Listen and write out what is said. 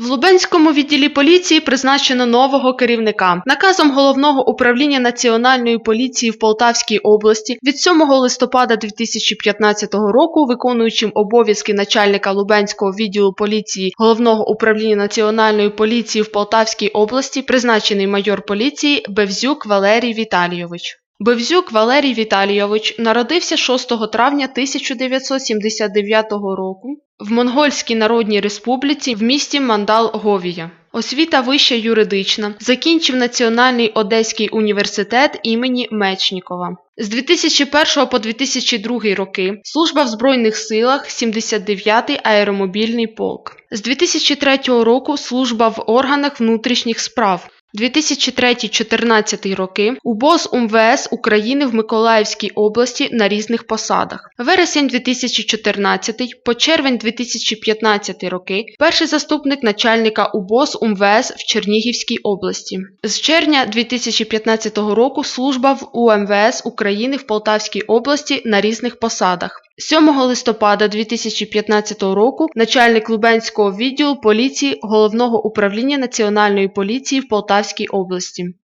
В Лубенському відділі поліції призначено нового керівника. Наказом головного управління Національної поліції в Полтавській області від 7 листопада 2015 року виконуючим обов'язки начальника Лубенського відділу поліції головного управління Національної поліції в Полтавській області призначений майор поліції Бевзюк Валерій Віталійович. Бевзюк Валерій Віталійович народився 6 травня 1979 року в Монгольській Народній Республіці в місті Мандал Говія. Освіта вища юридична. Закінчив Національний Одеський університет імені Мечнікова. З 2001 по 2002 роки служба в Збройних силах 79-й аеромобільний полк. З 2003 року служба в органах внутрішніх справ. 2003-14 роки УБОЗ УМВС України в Миколаївській області на різних посадах. Вересень 2014 по червень 2015 роки перший заступник начальника УБОЗ УМВС в Чернігівській області. З червня 2015 року служба в УМВС України в Полтавській області на різних посадах. 7 листопада 2015 року начальник Лубенського відділу поліції Головного управління Національної поліції в Полтавській області.